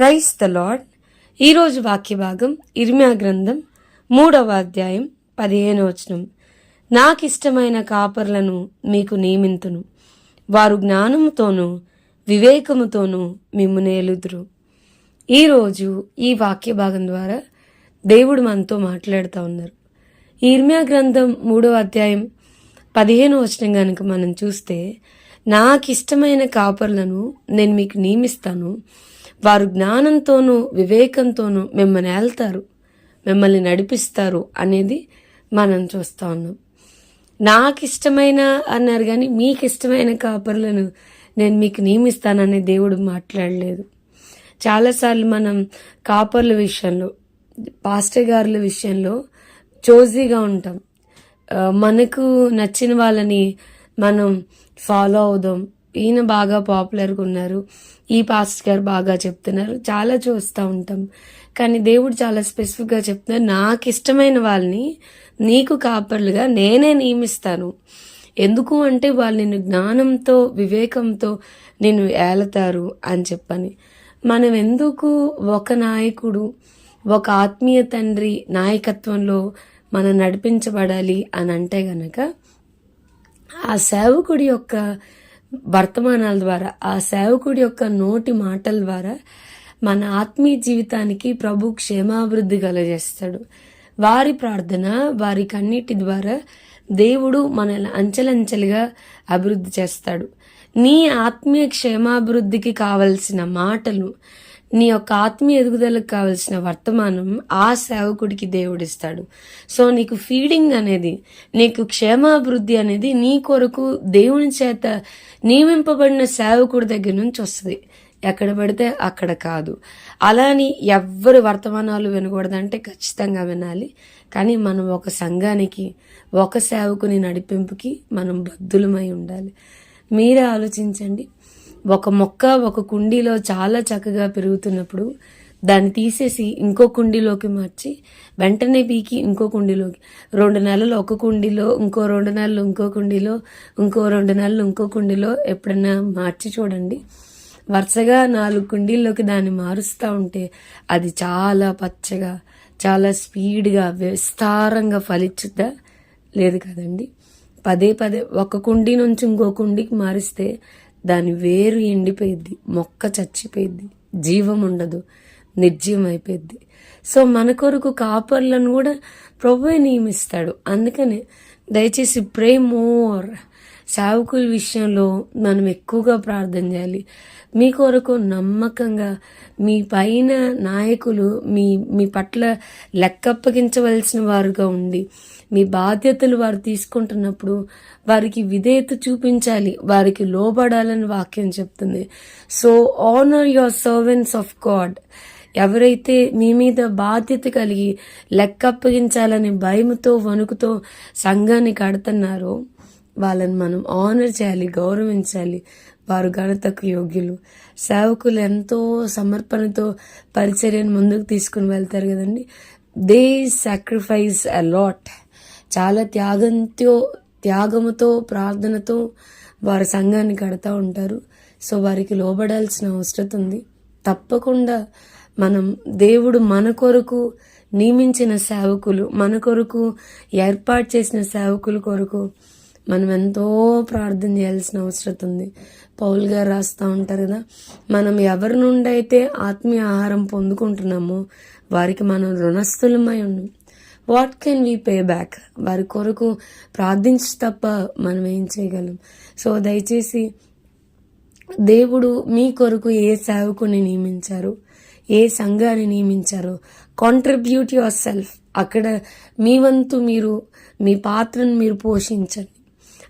Price the lord ఈరోజు వాక్య భాగం ఇర్మియా గ్రంథం మూడవ అధ్యాయం పదిహేను వచనం. నాకిష్టమైన కాపర్లను మీకు నియమింతును. వారు జ్ఞానముతోనూ వివేకముతోనూ మిమ్ము నేలుదురు ఈరోజు ఈ వాక్య భాగం ద్వారా దేవుడు మనతో మాట్లాడుతూ ఉన్నారు. ఈ ఇర్మియా గ్రంథం మూడవ అధ్యాయం పదిహేను వచనం కనుక మనం చూస్తే నాకు ఇష్టమైన కాపర్లను నేను మీకు నియమిస్తాను. వారు జ్ఞానంతోనూ వివేకంతోనూ మిమ్మల్ని ఏళ్తారు మిమ్మల్ని నడిపిస్తారు అనేది మనం చూస్తూ ఉన్నాం. నాకు ఇష్టమైన అన్నారు కానీ మీకు ఇష్టమైన కాపర్లను నేను మీకు నియమిస్తానని దేవుడు మాట్లాడలేదు. చాలాసార్లు మనం కాపర్ల విషయంలో పాస్టర్ గారుల విషయంలో చోజీగా ఉంటాం. మనకు నచ్చిన వాళ్ళని మనం ఫాలో అవుదాం ఈయన బాగా పాపులర్గా ఉన్నారు. ఈ పాస్టర్ గారు బాగా చెప్తున్నారు. చాలా చూస్తూ ఉంటాం. కానీ దేవుడు చాలా స్పెసిఫిక్గా చెప్తున్నారు. నాకు ఇష్టమైన వాళ్ళని నీకు కాపర్లుగా నేనే నియమిస్తాను. ఎందుకు అంటే వాళ్ళు నిన్ను జ్ఞానంతో వివేకంతో నిన్ను ఏలతారు అని చెప్పని. మనం ఎందుకు ఒక నాయకుడు ఒక ఆత్మీయ తండ్రి నాయకత్వంలో మనం నడిపించబడాలి అని అంటే గనక ఆ సేవకుడి యొక్క వర్తమానాల ద్వారా ఆ సేవకుడి యొక్క నోటి మాటల ద్వారా మన ఆత్మీయ జీవితానికి ప్రభు క్షేమాభివృద్ధి కలజేస్తాడు వారి ప్రార్థన వారి కన్నిటి ద్వారా దేవుడు మనల్ని అంచెలంచెలుగా అభివృద్ధి చేస్తాడు. నీ ఆత్మీయ క్షేమాభివృద్ధికి కావలసిన మాటలు నీ యొక్క ఆత్మీయ ఎదుగుదలకు కావలసిన వర్తమానం ఆ సేవకుడికి దేవుడిస్తాడు. సో నీకు ఫీడింగ్ అనేది నీకు క్షేమాభివృద్ధి అనేది నీ కొరకు దేవుని చేత నియమింపబడిన సేవకుడి దగ్గర నుంచి వస్తుంది. ఎక్కడ పడితే అక్కడ కాదు. అలా అని ఎవ్వరు వర్తమానాలు వినకూడదంటే ఖచ్చితంగా వినాలి. కానీ మనం ఒక సంఘానికి ఒక సేవకుని నడిపింపుకి మనం బద్దులమై ఉండాలి. మీరే ఆలోచించండి. ఒక మొక్క ఒక కుండీలో చాలా చక్కగా పెరుగుతున్నప్పుడు దాన్ని తీసేసి ఇంకో కుండీలోకి మార్చి వెంటనే పీకి ఇంకో కుండీలోకి. రెండు నెలలు ఒక కుండీలో ఇంకో రెండు నెలలు ఇంకో కుండీలో ఇంకో రెండు నెలలు ఇంకో కుండీలో ఎప్పుడన్నా మార్చి చూడండి. వరుసగా నాలుగు కుండీల్లోకి దాన్ని మారుస్తూ ఉంటే అది చాలా పచ్చగా చాలా స్పీడ్గా విస్తారంగా ఫలించుద్దా? లేదు కదండి. పదే పదే ఒక కుండీ నుంచి ఇంకో కుండీకి మారిస్తే దాని వేరు ఎండిపోయిద్ది మొక్క చచ్చిపోయిద్ది జీవం ఉండదు నిర్జీవం అయిపోయిద్ది. సో మన కొరకు కాపర్లను కూడా ప్రభువే నియమిస్తాడు. అందుకనే దయచేసి ప్రే మోర్. సేవకుల విషయంలో మనం ఎక్కువగా ప్రార్థన చేయాలి. మీ కొరకు నమ్మకంగా మీ పైన నాయకులు మీ మీ పట్ల లెక్కప్పగించవలసిన వారుగా ఉండి మీ బాధ్యతలు వారు తీసుకుంటున్నప్పుడు వారికి విధేయత చూపించాలి వారికి లోబడాలని వాక్యం చెప్తుంది. So honour your servants of God ఎవరైతే మీ మీద బాధ్యత కలిగి లెక్కప్పగించాలని భయముతో వణుకుతో సంఘాన్ని కడుతున్నారో వాళ్ళని మనం ఆనర్ చేయాలి గౌరవించాలి. వారు ఘనతకు యోగ్యులు. సేవకులు ఎంతో సమర్పణతో పరిచర్యను ముందుకు తీసుకుని వెళ్తారు కదండి. దే సాక్రిఫైస్ అ లాట్ చాలా త్యాగంతో త్యాగముతో ప్రార్థనతో వారు సంఘాన్ని కడతా ఉంటారు. సో వారికి లోబడాల్సిన అవసరం ఉంది. తప్పకుండా మనం దేవుడు మన కొరకు నియమించిన సేవకులు మన కొరకు ఏర్పాటు చేసిన సేవకుల కొరకు మనం ఎంతో ప్రార్థన చేయాల్సిన అవసరం ఉంది. పౌల్ గారు రాస్తూ ఉంటారు కదా మనం ఎవరి నుండి అయితే ఆత్మీయ ఆహారం పొందుకుంటున్నామో వారికి మనం రుణస్థులమై ఉన్నాం what can we pay back వారి కొరకు ప్రార్థించి తప్ప మనం ఏం చేయగలం? సో దయచేసి దేవుడు మీ కొరకు ఏ సేవకుని నియమించారు? ఏ సంఘాన్ని నియమించారు? కాంట్రిబ్యూట్ యువర్ సెల్ఫ్ అక్కడ మీ వంతు మీరు మీ పాత్రను మీరు పోషించండి.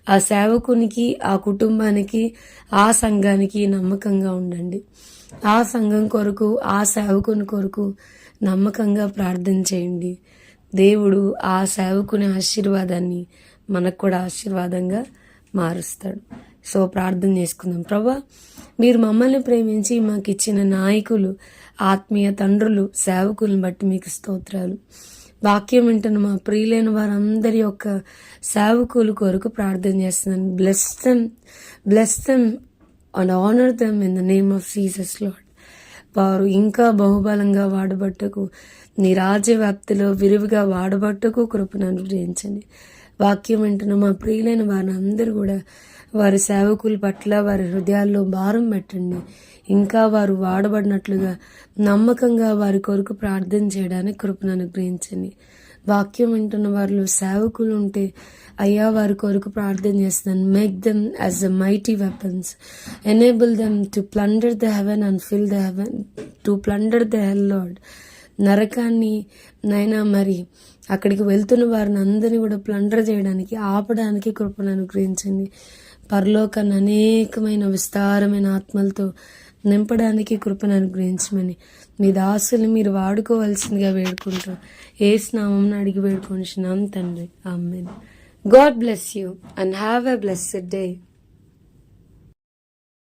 ఆ సేవకునికి ఆ కుటుంబానికి ఆ సంఘానికి నమ్మకంగా ఉండండి. ఆ సంఘం కొరకు ఆ సేవకుని కొరకు నమ్మకంగా ప్రార్థన చేయండి. దేవుడు ఆ సేవకుని ఆశీర్వాదాన్ని మనకు కూడా ఆశీర్వాదంగా మారుస్తాడు. సో ప్రార్థన చేసుకుందాం. ప్రభా మీరు మమ్మల్ని ప్రేమించి మాకు ఇచ్చిన నాయకులు ఆత్మీయ తండ్రులు సేవకులను బట్టి మీకు స్తోత్రాలు. వాక్యం వింటున్న మా ప్రియులైన వారందరి యొక్క సేవకులు కొరకు ప్రార్థన చేస్తున్నాను. Bless them bless them and honour them in the name of Jesus Lord వారు ఇంకా బహుబలంగా వాడబట్టకు నీ రాజ్య వ్యాప్తిలో విరివిగా వాడబట్టకు కృపను అనుగ్రహించండి. వాక్యం వింటున్న మా ప్రియులైన వారిని అందరూ కూడా వారి సేవకుల పట్ల వారి హృదయాల్లో భారం పెట్టండి. ఇంకా వారు వాడబడినట్లుగా నమ్మకంగా వారి కొరకు ప్రార్థన చేయడానికి కృపను అనుగ్రహించండి. వాక్యం వింటున్న వారిలో సేవకులు ఉంటే అయ్యా వారి కొరకు ప్రార్థన చేస్తాను make them as a mighty weapons enable them to plunder the heaven and fill the heaven to plunder the hell Lord నరకాన్ని నైనా మరి అక్కడికి వెళ్తున్న వారిని అందరినీ కూడా ప్లండర్ చేయడానికి ఆపడానికి కృపను అనుగ్రహించండి. పరలోకాన్ని అనేకమైన విస్తారమైన ఆత్మలతో నింపడానికి కృపను అనుగ్రహించమని. మీ దాసులు మీరు వాడుకోవాల్సిందిగా వేడుకుంటాం ఏ స్నామం అడిగి వేడుకుంటున్నాం తండ్రి. Amen. God bless you and have a blessed day.